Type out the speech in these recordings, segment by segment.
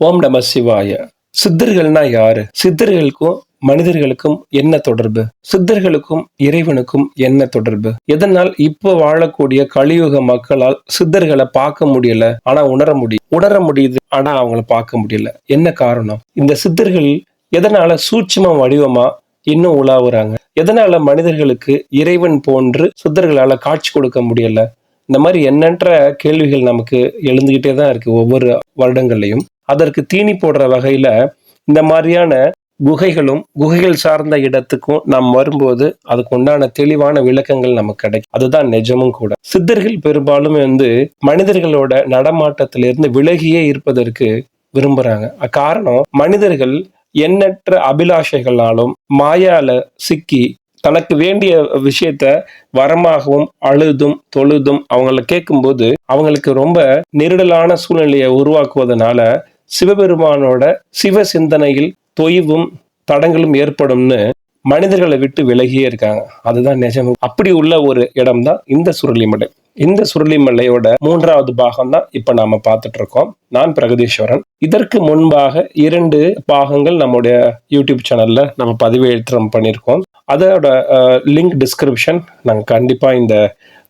ஓம் நம சிவாய. சித்தர்கள்னா யாரு? சித்தர்களுக்கும் மனிதர்களுக்கும் என்ன தொடர்பு? சித்தர்களுக்கும் இறைவனுக்கும் என்ன தொடர்பு? எதனால் இப்ப வாழக்கூடிய கலியுக மக்களால் சித்தர்களை பார்க்க முடியல ஆனா உணர முடியும் உணர முடியுது ஆனா அவங்கள பார்க்க முடியல. என்ன காரணம்? இந்த சித்தர்கள் எதனால சூட்சும வடிவமா இன்னும் உலாவுறாங்க? எதனால மனிதர்களுக்கு இறைவன் போன்று சித்தர்களால காட்சி கொடுக்க முடியல? இந்த மாதிரி எண்ணற்ற கேள்விகள் நமக்கு எழுந்துகிட்டே தான் இருக்கு ஒவ்வொரு வருடங்கள்லையும். அதற்கு தீனி போடுற வகையில இந்த மாதிரியான குகைகளும் குகைகள் சார்ந்த இடத்துக்கும் நாம் வரும்போது அதுக்கு உண்டான தெளிவான விளக்கங்கள் நமக்கு கிடைக்கும். அதுதான் நிஜமும் கூட. சித்தர்கள் பெரும்பாலும் வந்து மனிதர்களோட நடமாட்டத்திலிருந்து விலகியே இருப்பதற்கு விரும்புறாங்க. காரணம் மனிதர்கள் எண்ணற்ற அபிலாஷைகளாலும் மாயால சிக்கி தனக்கு வேண்டிய விஷயத்த வரமாகவும் அழுதும் தொழுதும் அவங்கள கேட்கும்போது அவங்களுக்கு ரொம்ப நெருடலான சூழ்நிலையை உருவாக்குவதனால சிவபெருமானோட சிவ சிந்தனையில் தொய்வும் தடங்களும் ஏற்படும்னு மனிதர்களை விட்டு விலகியே இருக்காங்க. அதுதான் நிஜம். அப்படி உள்ள ஒரு இடம் தான் இந்த சுருளிமலை. இந்த சுருளிமலையோட மூன்றாவது பாகம் தான் இப்ப நாம பார்த்துட்டு இருக்கோம் நான் பிரகதீஸ்வரன். இதற்கு முன்பாக இரண்டு பாகங்கள் நம்முடைய யூடியூப் சேனல்ல நம்ம பதிவேற்றம் பண்ணியிருக்கோம். அதோட லிங்க் டிஸ்கிரிப்ஷன் நாங்கள் கண்டிப்பாக இந்த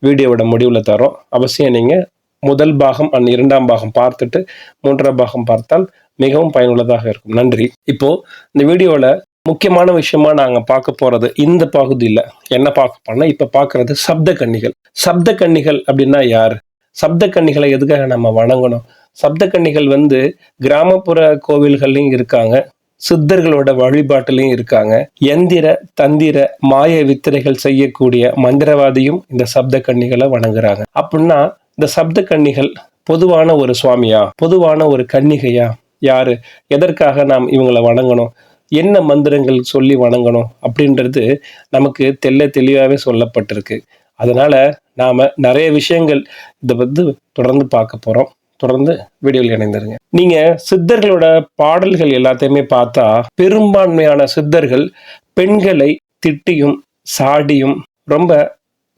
வீடியோவோட முடிவில் தரோம் அவசியம் நீங்கள் முதல் பாகம் அண்ட் இரண்டாம் பாகம் பார்த்துட்டு மூன்றாம் பாகம் பார்த்தால் மிகவும் பயனுள்ளதாக இருக்கும். நன்றி. இப்போ இந்த வீடியோவில் முக்கியமான விஷயமா நாங்க பார்க்க போறது இந்த பகுதியில் என்ன பார்க்க போனா இப்ப பார்க்கறது சப்த கன்னிகள். சப்த கன்னிகள் அப்படின்னா யார்? சப்த கன்னிகளை எதுக்காக நம்ம வணங்கணும்? சப்த கன்னிகள் வந்து கிராமப்புற கோவில்கள்லையும் இருக்காங்க. சித்தர்களோட வழிபாட்டிலையும் இருக்காங்க. எந்திர தந்திர மாய வித்திரைகள் செய்யக்கூடிய மந்திரவாதியும் இந்த சப்த கன்னிகளை வணங்குறாங்க. அப்படின்னா இந்த சப்த கன்னிகள் பொதுவான ஒரு சுவாமியா? பொதுவான ஒரு கன்னிகையா? யாரு? எதற்காக நாம் இவங்களை வணங்கணும்? என்ன மந்திரங்கள் சொல்லி வணங்கணும்? அப்படின்றது நமக்கு தெல்ல தெளிவாகவே சொல்லப்பட்டிருக்கு. அதனால நாம நிறைய விஷயங்கள் இதை வந்து தொடர்ந்து பார்க்க போறோம். தொடர்ந்து வீடியோவில் இணைந்துருங்க. நீங்க சித்தர்களோட பாடல்கள் எல்லாத்தையுமே பார்த்தா பெரும்பான்மையான சித்தர்கள் பெண்களை திட்டியும் சாடியும் ரொம்ப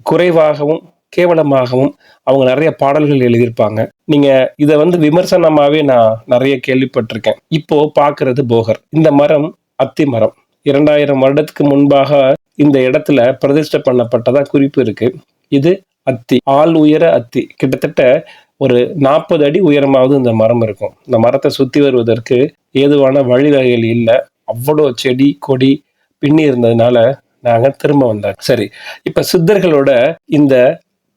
குறைவாகவும் கேவலமாகவும் அவங்க நிறைய பாடல்கள் எழுதியிருப்பாங்க. நீங்க இதை வந்து விமர்சனமாவே நான் நிறைய கேள்விப்பட்டிருக்கேன். இப்போ பாக்குறது போகர். இந்த மரம் அத்தி மரம். இரண்டாயிரம் வருடத்துக்கு முன்பாக இந்த இடத்துல பிரதிஷ்டை பண்ணப்பட்டதா குறிப்பு இருக்கு. இது அத்தி. ஆள் உயர அத்தி. கிட்டத்தட்ட ஒரு நாற்பது அடி உயரமாவது இந்த மரம் இருக்கும். இந்த மரத்தை சுற்றி வருவதற்கு ஏதுவான வழிவகைகள் இல்லை. அவ்வளோ செடி கொடி பின்னி இருந்ததுனால நாங்கள் திரும்ப வந்தாங்க சரி இப்போ சித்தர்களோட இந்த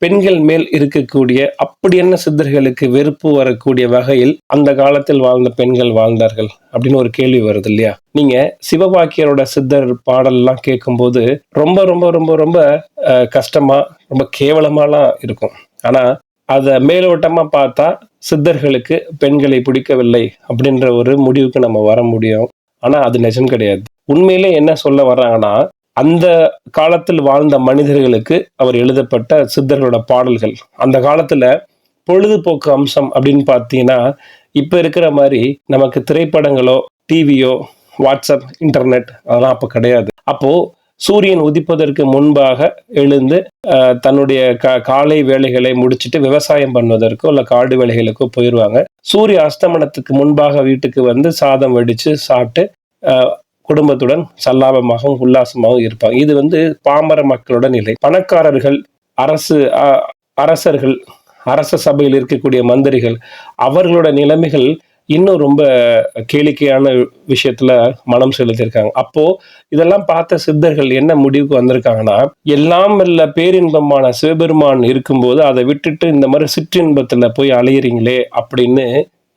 பெண்கள் மேல் இருக்கக்கூடிய அப்படி என்ன சித்தர்களுக்கு வெறுப்பு வரக்கூடிய வகையில் அந்த காலத்தில் வாழ்ந்த பெண்கள் வாழ்ந்தார்கள் அப்படின்னு ஒரு கேள்வி வருது இல்லையா? நீங்க சிவபாக்கியரோட சித்தர் பாடல்லாம் கேட்கும்போது ரொம்ப ரொம்ப ரொம்ப ரொம்ப கஷ்டமா ரொம்ப கேவலமாலாம் இருக்கும். ஆனா அதை மேலோட்டமாக பார்த்தா சித்தர்களுக்கு பெண்களை பிடிக்கவில்லை அப்படின்ற ஒரு முடிவுக்கு நம்ம வர முடியும். ஆனால் அது நிஜம் கிடையாது. உண்மையிலே என்ன சொல்ல வர்றாங்கன்னா அந்த காலத்தில் வாழ்ந்த மனிதர்களுக்கு அவர் எழுதப்பட்ட சித்தர்களோட பாடல்கள். அந்த காலத்தில் பொழுதுபோக்கு அம்சம் அப்படின்னு பார்த்தீங்கன்னா இப்போ இருக்கிற மாதிரி நமக்கு திரைப்படங்களோ டிவியோ வாட்ஸ்அப் இன்டர்நெட் அதெல்லாம் அப்போ கிடையாது. அப்போது சூரியன் உதிப்பதற்கு முன்பாக எழுந்து தன்னுடைய க காலை வேலைகளை முடிச்சுட்டு விவசாயம் பண்ணுவதற்கோ இல்லை காடு வேலைகளுக்கோ போயிடுவாங்க சூரிய அஸ்தமனத்துக்கு முன்பாக வீட்டுக்கு வந்து சாதம் வெடித்து சாப்பிட்டு குடும்பத்துடன் சல்லாபமாகவும் உல்லாசமாகவும் இருப்பாங்க. இது வந்து பாமர மக்களோட நிலை. பணக்காரர்கள் அரசு அரசர்கள் அரச சபையில் இருக்கக்கூடிய மந்திரிகள் அவர்களோட நிலைமைகள் இன்னும் ரொம்ப கேளிக்கையான விஷயத்துல மனம் செலுத்தியிருக்காங்க. அப்போ இதெல்லாம் பார்த்த சித்தர்கள் என்ன முடிவுக்கு வந்திருக்காங்கன்னா எல்லாம் இல்ல பேரின்பமான சிவபெருமான் இருக்கும்போது அதை விட்டுட்டு இந்த மாதிரி சிற்றின்பத்துல போய் அலையிறீங்களே அப்படின்னு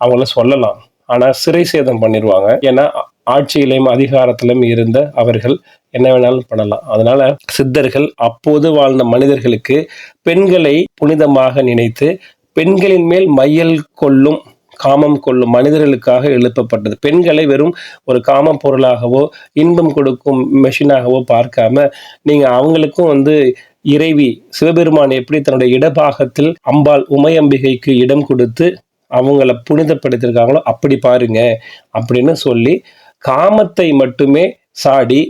அவங்கள சொல்லலாம். ஆனா சிறை சேதம் பண்ணிடுவாங்க ஏன்னா ஆட்சியிலையும் அதிகாரத்திலும் இருந்த அவர்கள் என்ன வேணாலும் பண்ணலாம். அதனால சித்தர்கள் அப்போது வாழ்ந்த மனிதர்களுக்கு பெண்களை புனிதமாக நினைத்து பெண்களின் மேல் மையல் கொள்ளும் காமம் கொள்ளும் மனிதர்களுக்காக எழுப்பப்பட்டது. பெண்களை வெறும் ஒரு காம பொருளாகவோ இன்பம் கொடுக்கும் மெஷினாகவோ பார்க்காம நீங்கள் அவங்களுக்கும் வந்து இறைவி சிவபெருமான் எப்படி தன்னுடைய இடபாகத்தில் அம்பாள் உமையம்பிகைக்கு இடம் கொடுத்து அவங்கள புனிதப்படுத்தியிருக்காங்களோ அப்படி பாருங்க அப்படின்னு சொல்லி காமத்தை மட்டுமே சாடி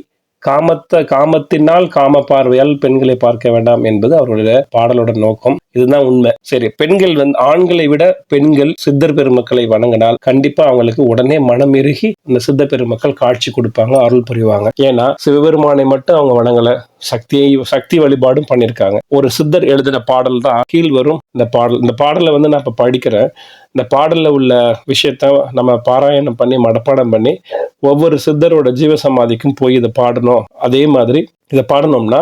காமத்தை காமத்தினால் காம பார்வையால் பெண்களை பார்க்க வேண்டாம் என்பது அவருடைய பாடலோட நோக்கம். இதுதான் உண்மை. சரி பெண்கள் வந்து ஆண்களை விட பெண்கள் சித்தர் பெருமக்களை வணங்கினால் கண்டிப்பா அவங்களுக்கு உடனே மனம் இறுகி இந்த சித்த பெருமக்கள் காட்சி கொடுப்பாங்க அருள் புரிவாங்க. ஏன்னா சிவபெருமானை மட்டும் அவங்க வணங்கல. சக்தியை சக்தி வழிபாடும் பண்ணியிருக்காங்க ஒரு சித்தர் எழுதின பாடல் தான் கீழ் வரும். இந்த பாடல் இந்த பாடலை வந்து நான் இப்ப படிக்கிறேன். இந்த பாடல்ல உள்ள விஷயத்த நம்ம பாராயணம் பண்ணி மடப்பாடம் பண்ணி ஒவ்வொரு சித்தரோட ஜீவசமாதிக்கும் போய் இதை பாடணும். அதே மாதிரி இதை பாடணும்னா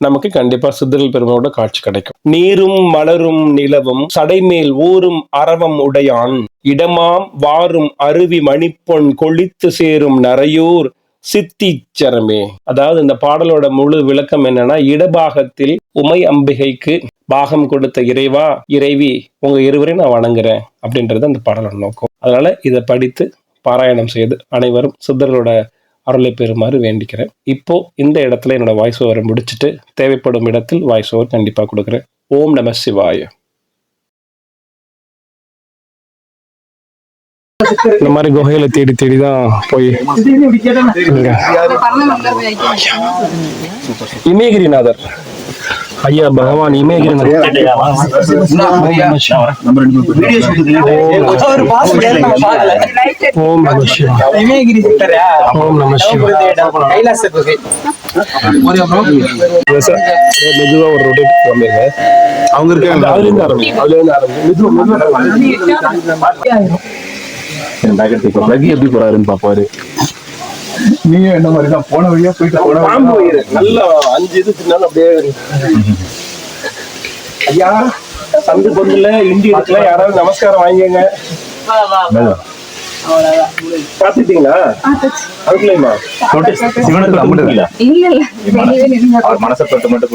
நமக்கு கண்டிப்பா சித்தர்கள் பெருமையோட காட்சி கிடைக்கும். நீரும் மலரும் நிலவும் சடைமேல் ஊரும் அறவம் உடையான். இடமாம் வாரும் அருவி மணிப்பொன் கொளித்து சேரும் நரையூர் சித்திச்சரமே அதாவது இந்த பாடலோட முழு விளக்கம் என்னன்னா இடபாகத்தில் உமை அம்பிகைக்கு பாகம் கொடுத்த இறைவா இறைவி உங்க இருவரையும் நான் வணங்குறேன் அப்படின்றது அந்த பாடலோட நோக்கம். அதனால இதை படித்து பாராயணம் செய்து அனைவரும் சித்தர்களோட அருளை பெறுமாறு வேண்டிக்கிறேன். இப்போ இந்த இடத்துல என்னோட வாய்ஸ் ஓவரை முடிச்சுட்டு தேவைப்படும் இடத்தில் வாய்ஸ் ஓவர் கண்டிப்பா கொடுக்குறேன். ஓம் நம சிவாய. இந்த மாதிரி குகையில தேடி தேடி தான் போய் இமயகிரிநாதர். ஐயா பகவான் இமயகிரிநாதர் ஓம் நம ஓம் நம மெதுவா ஒரு ரொட்டேட் காமிங்க அவங்க இருக்காங்க. அதுல இருந்து ஆரம்பி அதுல இருந்து ஆரம்பி மெதுவா. எப்படி போறாருன்னு பாப்பாரு. நீங்க என்ன மாதிரி தான் போன வழியா போயிட்டு போன பாம்பு வயிறு. நல்லா அஞ்சு இது தின்னாலும் அப்படியே ஐயா சந்து பொருள்ல இண்டி இருக்குல்ல யாராவது நமஸ்காரம் வாங்கிக்கங்க. பாத்துட்டீங்களா அவர் மனசை தொட்டு மட்டும்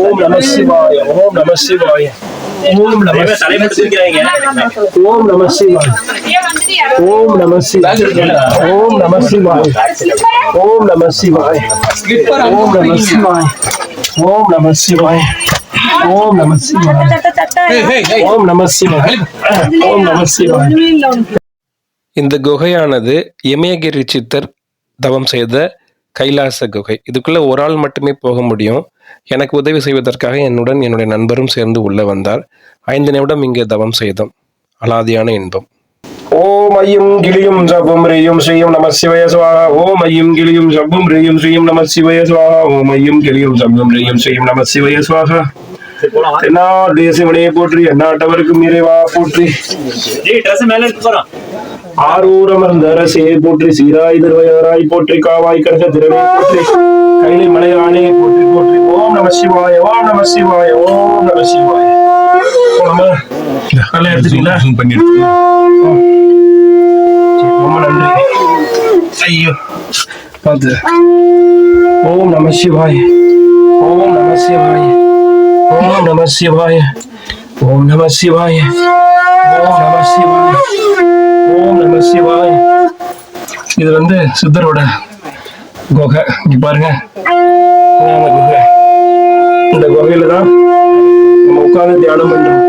ஓம் நம சிவாய ஓம் நம சிவாய. ஓம் நம ஓம் நம சிவாய ஓம் நம சிவாய ஓம் நம சிவாய ஓம் நம சிவாய ஓம் நம சிவாய ஓம் நம சிவாய ஓம் நம சிவாய ஓம் நம சிவாய ஓம் நம சிவாய இந்த குகையானது இமயகிரி சித்தர் தவம் செய்த கைலாச குகை இதுக்குள்ள ஒரு ஆள் மட்டுமே போக முடியும் எனக்கு உதவி செய்வதற்காக என்னுடன் என்னுடைய நண்பரும் சேர்ந்து உள்ள வந்தார். ஐந்து நிமிடம் இங்கே தவம் செய்தோம். அலாதியான இன்பம். ஓம் ஐயும் கிளியும் ஜபம் ரேயும் ஸ்ரீயும் நம சிவய சுவாகா ஓம் ஐயும் கிளியும் ஜபம் ரேயும் ஸ்ரீயும் நம சிவய சுவாகா ஓம் ஐயும் கிளியும் ஜபம் ரேயும் ஸ்ரீயும் நம சிவய சுவாகா தென்னாடு சிவனையை போற்றி எந்நாட்டவருக்கும் இறைவா போற்றி. ஆரூர் அமர்ந்த அரசே போற்றி சீராய் திருவையாராய் போற்றி காவாய் கனக திரவே போற்றி கைலை மலையானே போற்றி போற்றி. ஓம் நம சிவாய ஓம் நம சிவாய ஓம் நம சிவாய. நல்லா எடுத்துட்டீங்களா? பண்ணிட்டு ரொம்ப நன்றி. ஐயோ. பார்த்து. ஓம் நம சிவாய ஓம் நம சிவாய ஓம் நம சிவாய ஓம் நம சிவாய. ஓம் நம சிவாய ஓம் நம சிவாய இது வந்து சித்தரோட குகை. இங்க பாருங்க. குகை. இந்த குகையில தான் நம்ம உட்கார்ந்து தியானம் பண்றோம்.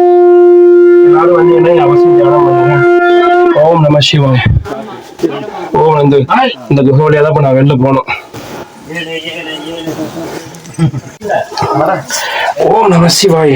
எல்லாரும் வந்து என்ன அவசியம் தியானம் பண்ணுங்க? ஓம் நம சிவாய் ஓம் வந்து இந்த குகை வழியா தான் நான் வெளில போனோம் ஓம் நம சிவாய்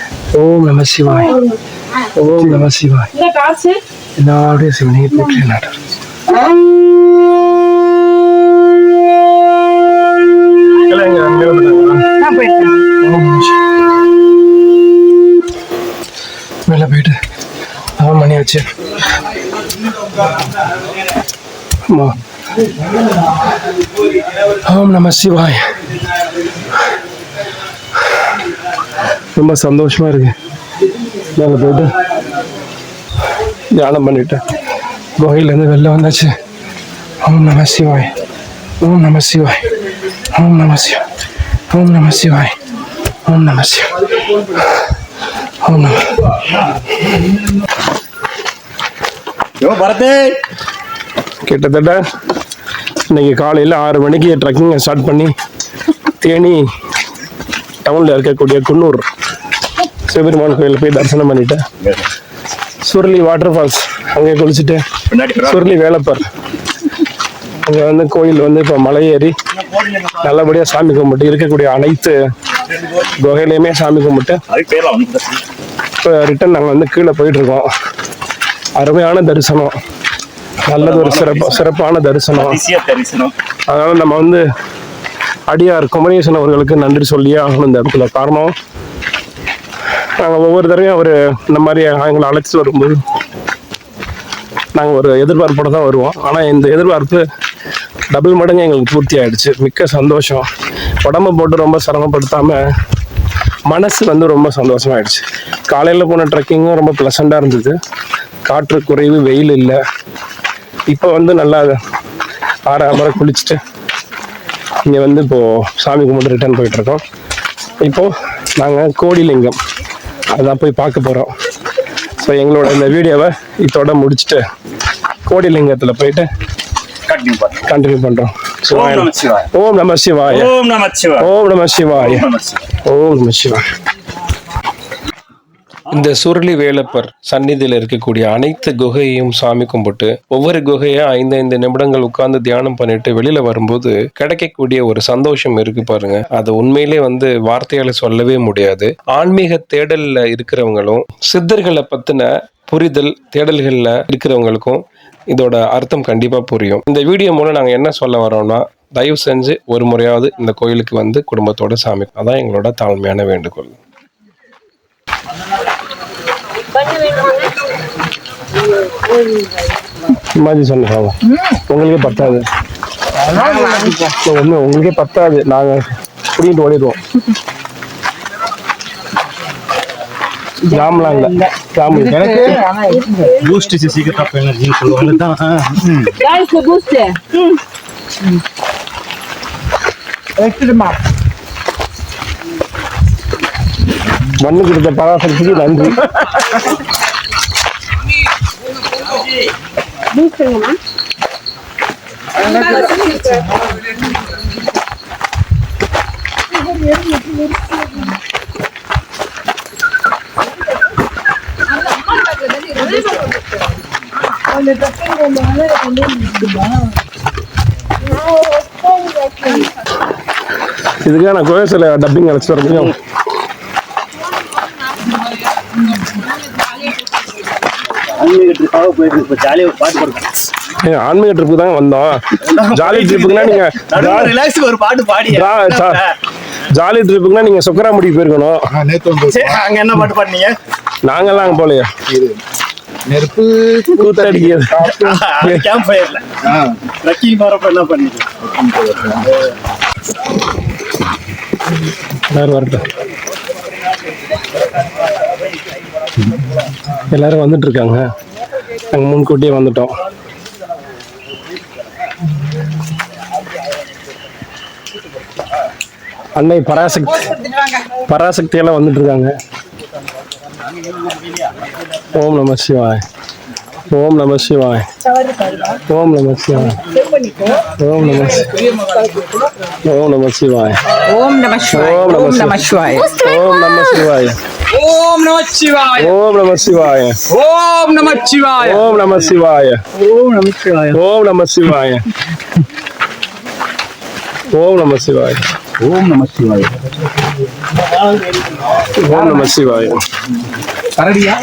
ஓம் நம சிவாய். ஓம் நம சிவாய். எல்லாருடைய சிவனையை போற்றி நாட்டர். மேல போயிட்டு ஆறு மணி ஆச்சு. ஆமா. ஓம் நம சிவாய். ரொம்ப சந்தோஷமா இருக்கு. மேலே போயிட்டு தியானம் பண்ணிட்டு குகையிலேருந்து வெளில வந்தாச்சு. ஓம் நம சிவாய். ஓம் நம சிவாய். ஓம் நம சிவாய். ஓம் நம சிவாய். ஓம் நம சிவாய். ஓம் நம பரதே! கிட்டத்தட்ட இன்னைக்கு காலையில் ஆறு மணிக்கு ட்ரெக்கிங்கை ஸ்டார்ட் பண்ணி தேனி டவுனில் இருக்கக்கூடிய குன்னூர் சிவபெருமான் கோயிலில் போய் தரிசனம் பண்ணிட்டு சுருளி வாட்டர் ஃபால்ஸ் அங்கே குளிச்சுட்டு சுருளி வேலப்பர். அங்கே வந்து கோயில் வந்து இப்போ மலை ஏறி நல்லபடியாக சாமி கும்பிட்டு இருக்கக்கூடிய அனைத்து குகையிலையுமே சாமி கும்பிட்டு இப்போ ரிட்டன் நாங்கள் வந்து கீழே போயிட்டு இருக்கோம் அருமையான தரிசனம். நல்லது ஒரு சிறப்பு சிறப்பான தரிசனம். அதனால நம்ம வந்து அடியார் குமரேசன் அவர்களுக்கு நன்றி சொல்லியே ஆகணும் இந்த இடத்துல. காரணம் நாங்கள் ஒவ்வொரு தடவையும் அவர் இந்த மாதிரி எங்களை அழைச்சிட்டு வரும்போது நாங்கள் ஒரு எதிர்பார்ப்போடு தான் வருவோம். ஆனால் இந்த எதிர்பார்ப்பு டபுள் மடங்கு எங்களுக்கு பூர்த்தி ஆகிடுச்சு மிக்க சந்தோஷம். உடம்ப போட்டு ரொம்ப சிரமப்படுத்தாமல் மனசு வந்து ரொம்ப சந்தோஷமாயிடுச்சு. காலையில் போன ட்ரெக்கிங்கும் ரொம்ப ப்ளசண்ட்டாக இருந்தது. காற்று குறைவு வெயில் இல்லை. இப்போ வந்து நல்லா ஆற அமர குளிச்சுட்டு இங்கே வந்து இப்போது சாமி கும்பிட்டு ரிட்டர்ன் போயிட்டுருக்கோம் இப்போது நாங்கள் கோடிலிங்கம். அதான் போய் பார்க்க போகிறோம் ஸோ எங்களோட இந்த வீடியோவை இதோட முடிச்சுட்டு கோடிலிங்கத்தில் போயிட்டு கண்டினியூ பண்ணுறோம் ஓம் நம சிவாய ஓம் நம சிவாய ஓம் நம சிவாய ஓம் நம சிவாய ஓம் நம சிவாய ஓம் நம சிவாய இந்த சுருளி வேலப்பர் சந்நிதியில் இருக்கக்கூடிய அனைத்து குகையையும் சாமி கும்பிட்டு ஒவ்வொரு குகையா ஐந்து ஐந்து நிமிடங்கள் உட்கார்ந்து தியானம் பண்ணிட்டு வெளியில வரும்போது கிடைக்கக்கூடிய ஒரு சந்தோஷம் இருக்கு பாருங்க. அது உண்மையிலே வந்து வார்த்தையால சொல்லவே முடியாது. ஆன்மீக தேடல்ல இருக்கிறவங்களும் சித்தர்களை பத்தின புரிதல் தேடல்கள்ல இருக்கிறவங்களுக்கும் இதோட அர்த்தம் கண்டிப்பா புரியும். இந்த வீடியோ மூலம் நாங்க என்ன சொல்ல வரோம்னா தயவு செஞ்சு ஒரு முறையாவது இந்த கோயிலுக்கு வந்து குடும்பத்தோட சாமி அதான் எங்களோட தாழ்மையான வேண்டுகோள். மாதிரி சொன்னாங்க. உங்களுக்கே பத்தாது. ஒண்ணு உங்களுக்கே பத்தாது. நாங்க புடிங்கிட்டு ஓடிடுவோம். ஜாம்லாம் இல்ல. ஜாம் எனக்கு பூஸ்ட் சீக்கிரம் அப் எனர்ஜின்னு சொல்லுவாங்க தான் Guys, the மண்ணு கொடுத்த பராசக்திக்கு நன்றி. இதுக்காக நான் கோயசில் டப்பிங் அழைச்சிட்டு வர முடியும் போயிட்டு இப்போ ஜாலியாக பாட்டு ஆன்மீக ட்ரிப்பு தான் வந்தோம். ஜாலி ட்ரிப்புக்குனா நீங்க ரிலாக்ஸுக்கு ஒரு பாட்டு பாடி ஜாலி ட்ரிப்புக்குனா நீங்க சொக்கராமுடி போயிருக்கணும். நேத்து வந்து அங்க என்ன பாட்டு பாடினீங்க? நாங்கெல்லாம் அங்க போலையே நெருப்பு கூத்தடிக்கிறது. கேம்ப் ஃபயர்ல ட்ரக்கிங் போறப்ப என்ன பண்ணீங்க? எல்லாரும் வரட்டும். எல்லாரும் வந்துட்டு இருக்காங்க நாங்க முன்கூட்டியே வந்துட்டோம். அன்னை பராசக்தி பராசக்தி எல்லாம் வந்துட்டு இருக்காங்க ஓம் நம சிவாய். ஓம் நம சிவாய். ஓம் நம சிவாய். ஓம் நம சி- ஓம் நம சிவாய். ஓம் நம சிவாய. ஓம் நம ஓம் நம சிவாய. ஓம் நம சிவாய. ஓம் நம சிவாய. ஓம் நம சிவாய. ஓம் நம சிவாய. ஓம் நம சிவாய. ஓம் நம சிவாய. ஓம் நம சிவாய. ஓம் நம சிவாய. ஓம் நம சிவாய. ஓம் நம சிவாய. கரடியா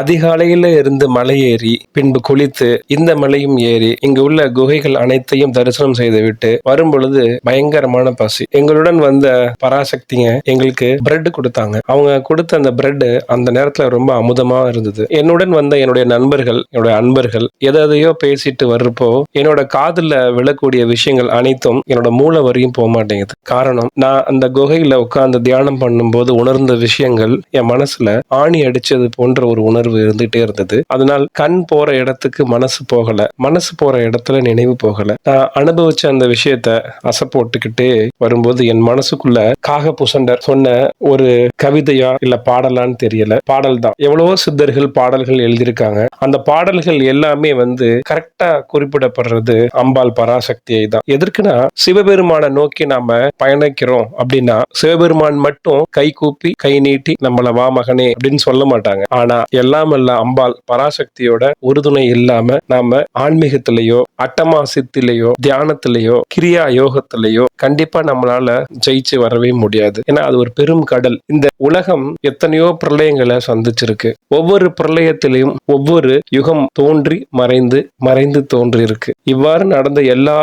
அதிகாலையில இருந்து மலை ஏறி பின்பு குளித்து இந்த மலையும் ஏறி இங்கு உள்ள குகைகள் அனைத்தையும் தரிசனம் செய்துவிட்டு வரும் பொழுது பயங்கரமான பசி. எங்களுடன் வந்த பராசக்திங்க எங்களுக்கு பிரெட் கொடுத்தாங்க. அவங்க கொடுத்த அந்த பிரெட் அந்த நேரத்துல ரொம்ப அமுதமா இருந்தது. என்னுடன் வந்த என்னுடைய நண்பர்கள் என்னுடைய அன்பர்கள் எதையோ பேசிட்டு வர்றப்போ என்னோட காதுல விழக்கூடிய விஷயங்கள் அனைத்தும் என்னோட மூளை வரையும் போக மாட்டேங்குது. காரணம் நான் அந்த குகையில உட்கார்ந்து தியானம் பண்ணும்போது உணர்ந்த விஷயங்கள் என் மனசுல ஆணி அடிச்சது போன்ற ஒரு உணர்வு. இருந்துட்டே இருந்தது. அதனால் கண் போற இடத்துக்கு மனசு போகல. மனசு போற இடத்துல நினைவு போகல. நான் அனுபவிச்ச அந்த விஷயத்த அசை போட்டுக்கிட்டே வரும்போது என் மனசுக்குள்ள காக புசண்டர் சொன்ன ஒரு கவிதையா இல்ல பாடலான்னு தெரியல. பாடல் தான். எவ்வளவோ சித்தர்கள் பாடல்கள் எழுதியிருக்காங்க. அந்த பாடல்கள் எல்லாமே வந்து கரெக்டா குறிப்பிடப்படுறது அம்பாள் பராசக்தியை தான். எதற்குனா சிவபெருமானை நோக்கி நாம பயணிக்கிறோம் அப்படின்னா சிவபெருமான் மட்டும் கை கூப்பி கை நீட்டி நம்மள வா மகனே அப்படின்னு சொல்ல மாட்டாங்க. ஆனா எல்லா அண்ணாமல்ல அம்பாள் பராசக்தியோட உறுதுணை இல்லாம நாம ஆன்மீகத்திலேயோ அட்டமாசித்திலேயோ தியானத்திலேயோ கிரியா யோகத்திலேயோ கண்டிப்பா நம்மளால ஜெயிச்சு வரவே முடியாது. ஏன்னா அது ஒரு பெரும் கடல். இந்த உலகம் எத்தனையோ பிரளயங்களை சந்திச்சிருக்கு. ஒவ்வொரு பிரளயத்திலையும் ஒவ்வொரு யுகம் தோன்றி மறைந்து மறைந்து தோன்றி இருக்கு இவ்வாறு நடந்த எல்லா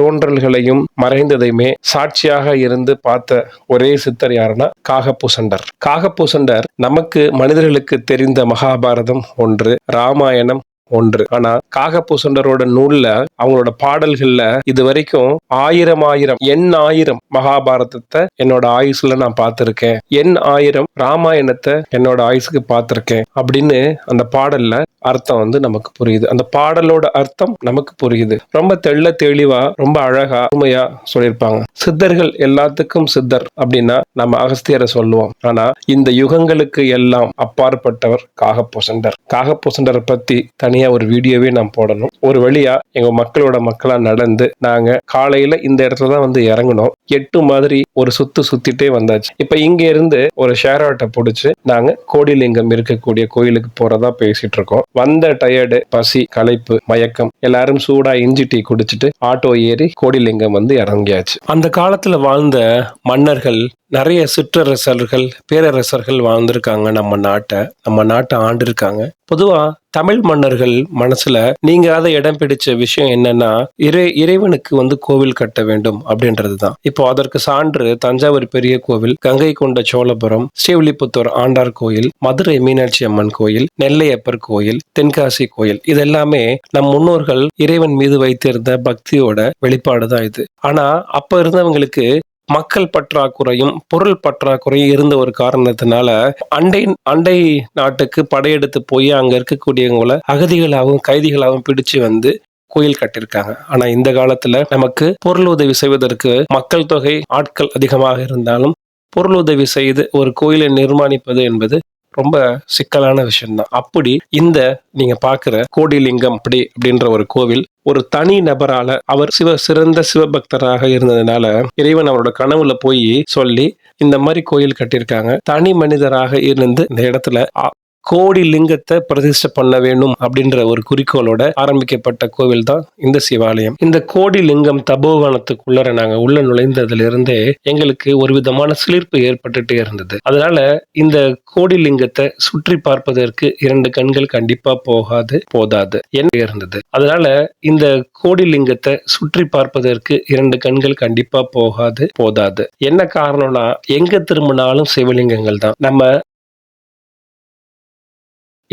தோன்றல்களையும் மறைந்ததையுமே சாட்சியாக இருந்து பார்த்த ஒரே சித்தர் யாருன்னா காகபூசண்டர் காகபூசண்டர் நமக்கு மனிதர்களுக்கு தெரிந்த மகாபாரதம் ஒன்று ராமாயணம் ஒன்று. ஆனா காகப்புசண்டரோட நூல்ல அவங்களோட பாடல்கள்ல இது வரைக்கும் ஆயிரம் ஆயிரம் எண் ஆயிரம் மகாபாரதத்தை என்னோட ஆயுசுல நான் பார்த்திருக்கேன். எண் ஆயிரம் ராமாயணத்தை என்னோட ஆயுசுக்கு பார்த்திருக்கேன் அப்படின்னு அந்த பாடல்ல அர்த்தம் வந்து நமக்கு புரியுது. அந்த பாடலோட அர்த்தம் நமக்கு புரியுது. ரொம்ப தெள்ள தெளிவா ரொம்ப அழகா உண்மையா சொல்லியிருப்பாங்க. சித்தர்கள் எல்லாத்துக்கும் சித்தர் அப்படின்னா நம்ம அகஸ்தியரை சொல்லுவோம். ஆனா இந்த யுகங்களுக்கு எல்லாம் அப்பாற்பட்டவர் காகப்பொசண்டர் காகப்பொசண்டரை பத்தி தன் தனியா ஒரு வீடியோவே நான் போடணும். ஒரு வழியா எங்க மக்களோட மக்களா நடந்து நாங்க காலையில இந்த இடத்துல தான் வந்து இறங்கணும் எட்டு மாதிரி ஒரு சுத்து சுத்திட்டே வந்தாச்சு. இப்ப இங்க இருந்து ஒரு ஷேர் ஆட்டை பிடிச்சி நாங்க கோடிலிங்கம் இருக்கக்கூடிய கோயிலுக்கு போறதா பேசிட்டு இருக்கோம். வந்த டயர்டு பசி களைப்பு மயக்கம் எல்லாரும் சூடா இஞ்சி டீ குடிச்சிட்டு ஆட்டோ ஏறி கோடிலிங்கம் வந்து இறங்கியாச்சு. அந்த காலத்துல வாழ்ந்த மன்னர்கள் நிறைய சிற்றரசர்கள் பேரரசர்கள் வாழ்ந்திருக்காங்க நம்ம நாட்டை. நம்ம நாட்டை ஆண்டிருக்காங்க. பொதுவாக தமிழ் மன்னர்கள் மனசுல நீங்காத இடம் பிடிச்ச விஷயம் என்னன்னா இறை இறைவனுக்கு வந்து கோவில் கட்ட வேண்டும் அப்படின்றது தான் இப்போ அதற்கு சான்று தஞ்சாவூர் பெரிய கோவில் கங்கை கொண்ட சோழபுரம் ஸ்ரீவில்லிபுத்தூர் ஆண்டார் கோயில் மதுரை மீனாட்சி அம்மன் கோயில் நெல்லையப்பர் கோயில் தென்காசி கோயில் இதெல்லாமே நம் முன்னோர்கள் இறைவன் மீது வைத்திருந்த பக்தியோட வெளிப்பாடு தான் இது. ஆனா அப்ப இருந்தவங்களுக்கு மக்கள் பற்றாக்குறையும் பொருள் பற்றாக்குறையும் இருந்த ஒரு காரணத்தினால அண்டை அண்டை நாட்டுக்கு படையெடுத்து போய் அங்க இருக்கக்கூடியவங்கள அகதிகளாகவும் கைதிகளாகவும் பிடிச்சு வந்து கோயில் கட்டியிருக்காங்க. ஆனா இந்த காலத்துல நமக்கு பொருள் உதவி செய்வதற்கு மக்கள் தொகை ஆட்கள் அதிகமாக இருந்தாலும் பொருள் உதவி செய்து ஒரு கோயிலை நிர்மாணிப்பது என்பது ரொம்ப சிக்கலான விஷயம்தான். அப்படி இந்த நீங்க பாக்குற கோடிலிங்கம் அப்படி அப்படின்ற ஒரு கோவில் ஒரு தனி நபரால அவர் சிவ சிறந்த சிவபக்தராக இருந்ததுனால இறைவன் அவரோட கனவுல போய் சொல்லி இந்த மாதிரி கோயில் கட்டியிருக்காங்க. தனி மனிதராக இருந்து இந்த இடத்துல அ- கோடி லிங்கத்தை பிரதிஷ்டை பண்ண வேண்டும் அப்படின்ற ஒரு குறிக்கோளோட ஆரம்பிக்கப்பட்ட கோவில் தான் இந்த சிவாலயம். இந்த கோடி லிங்கம் தபோவனத்துக்குள்ளர நாங்க உள்ள நுழைந்ததுல இருந்தே எங்களுக்கு ஒரு விதமான சிலிர்ப்பு ஏற்பட்டுட்டே இருந்தது. அதனால இந்த கோடி லிங்கத்தை சுற்றி பார்ப்பதற்கு இரண்டு கண்கள் கண்டிப்பா போகாது போதாது என்ன இருந்தது. அதனால இந்த கோடி லிங்கத்தை சுற்றி பார்ப்பதற்கு இரண்டு கண்கள் கண்டிப்பா போகாது போதாது. என்ன காரணம்னா எங்க திரும்பினாலும் சிவலிங்கங்கள் தான். நம்ம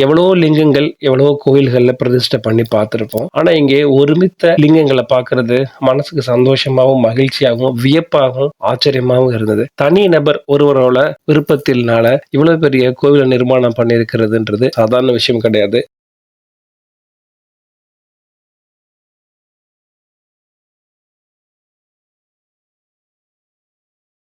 எவ்வளவோ லிங்கங்கள் எவ்வளவோ கோயில்களில் பிரதிஷ்டை பண்ணி பார்த்துருப்போம். ஆனால் இங்கே ஒருமித்த லிங்கங்களை பார்க்கறது மனசுக்கு சந்தோஷமாகவும் மகிழ்ச்சியாகவும் வியப்பாகவும் ஆச்சரியமாகவும் இருந்தது. தனி நபர் ஒருவரோட விருப்பத்தினால இவ்வளோ பெரிய கோவிலை நிர்மாணம் பண்ணியிருக்கிறதுன்றது சாதாரண விஷயம் கிடையாது.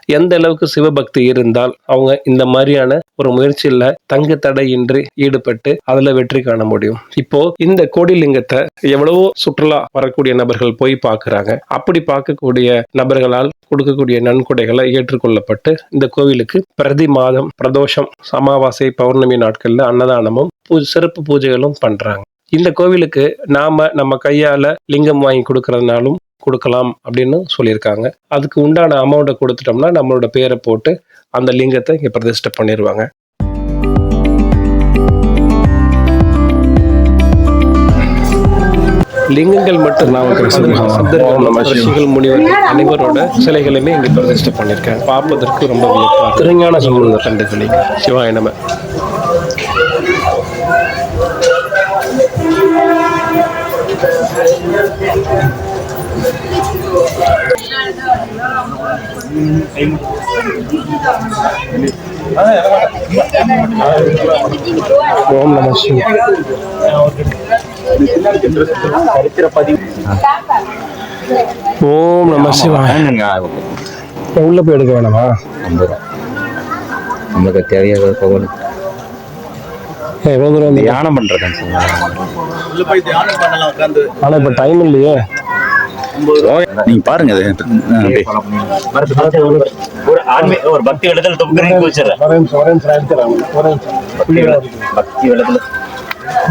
எந்த அளவுக்கு சிவபக்தி இருந்தால் அவங்க இந்த மாதிரியான ஒரு முயற்சியில தங்கு தடையின்றி ஈடுபட்டு அதுல வெற்றி காண முடியும். இப்போ இந்த கோடிலிங்கத்தை எவ்வளவோ சுற்றுலா வரக்கூடிய நபர்கள் போய் பார்க்குறாங்க. அப்படி பார்க்கக்கூடிய நபர்களால் கொடுக்கக்கூடிய நன்கொடைகளை ஏற்றுக்கொள்ளப்பட்டு இந்த கோவிலுக்கு பிரதி மாதம் பிரதோஷம் அமாவாசை பௌர்ணமி நாட்கள்ல அன்னதானமும் சிறப்பு பூஜைகளும் பண்றாங்க. இந்த கோவிலுக்கு நாம நம்ம கையால லிங்கம் வாங்கி கொடுக்கறதுனாலும் கொடுக்கலாம் அப்படின்னு சொல்லியிருக்காங்க. அதுக்கு உண்டான அமௌண்ட்டை கொடுத்துட்டோம்னா நம்மளோட பேரை போட்டு அந்த லிங்கத்தை இங்கே பிரதிஷ்டை பண்ணிடுவாங்க லிங்கங்கள் மட்டும் சித்தர்கள் முனிவர் அனைவரோட சிலைகளுமே இங்கே பிரதிஷ்டை பண்ணியிருக்கேன் பார்ப்பதற்கு ரொம்ப வியப்பாக திருஞான சம்பந்த கண்டுகளி சிவாய நம. Thank you. ஓம் நம ஓம் நம சிவாய. உள்ள போய் எடுக்க வேணாமா? நம்மளுக்கு தேவையாக போகணும் எவ்வளவு தூரம் தியானம் பண்றேன் உள்ள போய் தியானம் பண்ணலாம் உட்காந்து ஆனா இப்ப டைம் இல்லையே. நீங்க பாருங்க அது. ஒரு பக்தி ஒரே நிமிஷம் பக்தி இடத்துல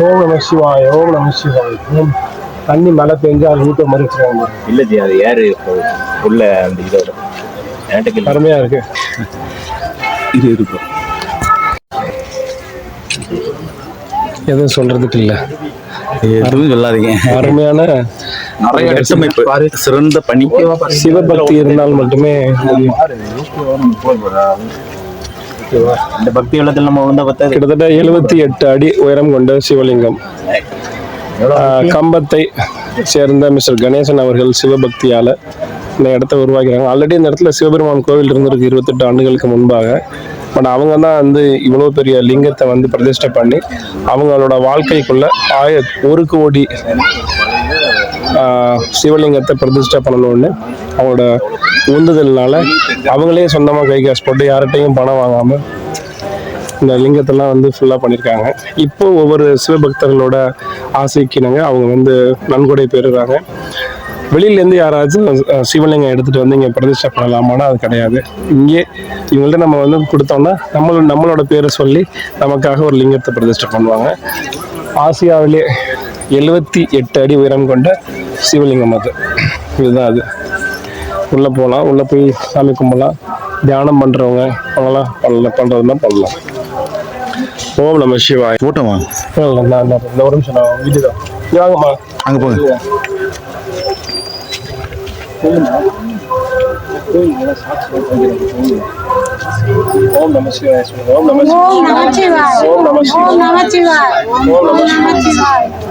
ஓம் நம சிவாய ஓம் நம சிவாய. தண்ணி மழை பெஞ்சா அது ஊட்ட மறிச்சிருவாங்க. இல்ல ஜி அது ஏறு உள்ள அந்த இதோட அருமையா இருக்கு. இது இருக்கும். எதுவும் சொல்றதுக்கு இல்ல. எதுவும் சொல்லாதீங்க அருமையான நிறைய கட்டமைப்பு சிறந்த பணி. சிவபக்தி இருந்தால் மட்டுமே முடியும். இந்த பக்தி இடத்துல நம்ம வந்து பார்த்தா கிட்டத்தட்ட எழுபத்தி எட்டு அடி உயரம் கொண்ட சிவலிங்கம். கம்பத்தை சேர்ந்த மிஸ்டர் கணேசன் அவர்கள் சிவபக்தியால இந்த இடத்த உருவாக்கிறாங்க. ஆல்ரெடி இந்த இடத்துல சிவபெருமான் கோவில் இருந்திருக்கு இருபத்தெட்டு ஆண்டுகளுக்கு முன்பாக. பட் அவங்க தான் வந்து இவ்வளோ பெரிய லிங்கத்தை வந்து பிரதிஷ்டை பண்ணி அவங்களோட வாழ்க்கைக்குள்ள ஆய ஒரு கோடி சிவலிங்கத்தை பிரதிஷ்டை பண்ணணும்னு அவங்களோட உந்துதல்னால அவங்களே சொந்தமாக கை காசு போட்டு யார்கிட்டையும் பணம் வாங்காமல் இந்த லிங்கத்தெல்லாம் வந்து ஃபுல்லாக பண்ணியிருக்காங்க. இப்போ ஒவ்வொரு சிவபக்தர்களோட ஆசைக்கினங்க அவங்க வந்து நன்கொடை பெறுறாங்க. வெளியிலேருந்து யாராச்சும் சிவலிங்கம் எடுத்துகிட்டு வந்து இங்கே பிரதிஷ்டை பண்ணலாமான்னா அது கிடையாது. இங்கே இவங்கள்ட்ட நம்ம வந்து கொடுத்தோம்னா நம்மளோட நம்மளோட பேரை சொல்லி நமக்காக ஒரு லிங்கத்தை பிரதிஷ்டை பண்ணுவாங்க. ஆசியாவிலே எழுபத்தி எட்டு அடி உயரம் கொண்ட சிவலிங்கம் அது. இதுதான் அது. உள்ளே போகலாம் உள்ளே போய் சாமி கும்பிடலாம். தியானம் பண்ணுறவங்க அவங்களாம் பண்ணலாம் பண்ணுறதுனா பண்ணலாம். ஓம் நம சிவாய். போட்டோமா? இல்லை, நான் ஒரு நிமிஷம் நான் வீட்டு தான் வாங்கம்மா. அங்க போங்க. っこいいな。かっこいな、サクソンかけな。オンナマチワイ。オンナマチワイ。オンナマチワイ。オンナマ。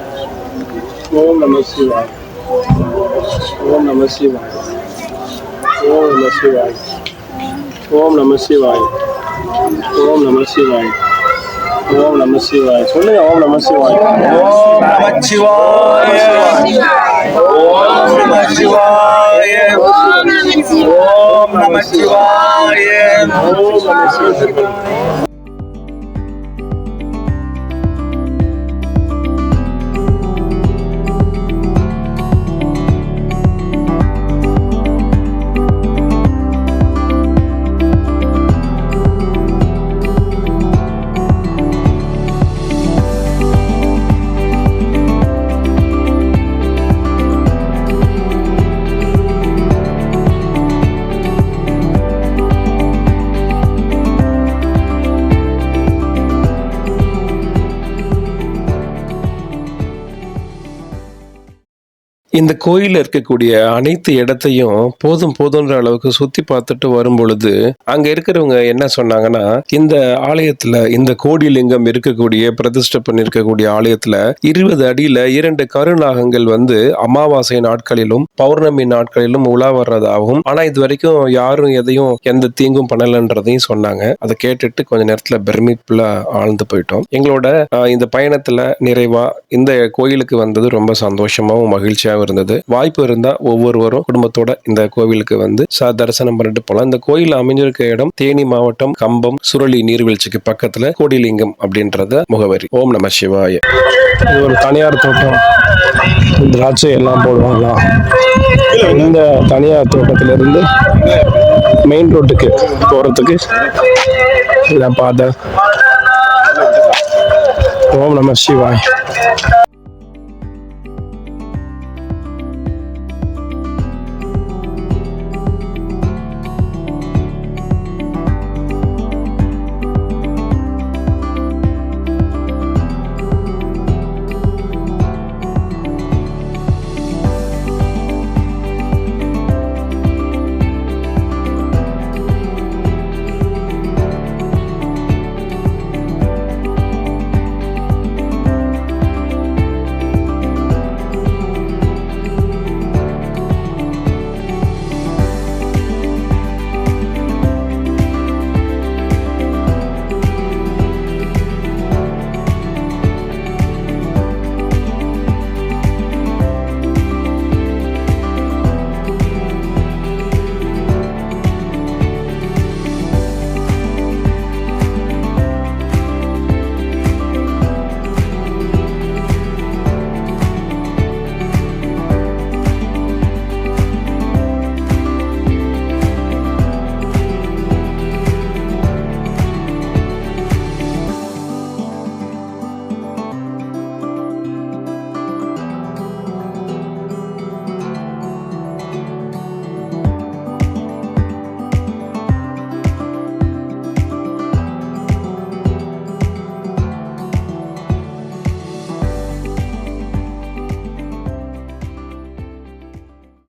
ஓம் நம சிவாய் ஓம் நம சிவாய் ஓம் நம சிவாய் ஓம் நம சிவாய் ஓம் நம சிவாய் ஓம் நம சிவாய் சொல்லுங்க ஓம் நம சிவாய் ஓம் ஓம் நமச்சிவாய ஓம் நமச்சிவாய் ஓம் நமச்சிவாய ஓம் நம சிவாய் கோயில்ல இருக்கக்கூடிய அனைத்து இடத்தையும் போதும் போதும்ன்ற அளவுக்கு சுத்தி பார்த்துட்டு வரும் பொழுது அங்க இருக்கிறவங்க என்ன சொன்னாங்கன்னா இந்த ஆலயத்துல இந்த கோடிலிங்கம் இருக்கக்கூடிய பிரதிஷ்டை பண்ணிருக்கக்கூடிய ஆலயத்துல இருபது அடியில இரண்டு கருநாகங்கள் வந்து அமாவாசை நாட்களிலும் பௌர்ணமி நாட்களிலும் உலா வர்றதாகவும் ஆனா இது வரைக்கும் யாரும் எதையும் எந்த தீங்கும் பண்ணலன்றதையும் சொன்னாங்க. அதை கேட்டுட்டு கொஞ்ச நேரத்துல பிரமிப்புல ஆழ்ந்து போயிட்டோம். எங்களோட இந்த பயணத்துல நிறைவா இந்த கோயிலுக்கு வந்தது ரொம்ப சந்தோஷமாவும் மகிழ்ச்சியாகவும் இருந்தது. வாய்ப்பு இருந்தா ஒவ்வொருவரும் குடும்பத்தோட இந்த கோவிலுக்கு வந்து தரிசனம் பண்ணிட்டு போலாம். இந்த கோயில் அமைஞ்சிருக்க இடம் தேனி மாவட்டம் கம்பம் சுருளி நீர்வீழ்ச்சிக்கு பக்கத்துல கோடிலிங்கம் அப்படின்றத முகவரி. ஓம் நம சிவாய. இது ஒரு தனியார் தோட்டம். திராட்சை எல்லாம் போடுவாங்களா? இந்த தனியார் தோட்டத்திலிருந்து மெயின் ரோட்டுக்கு போறதுக்கு இதை ஓம் நம சிவாய்.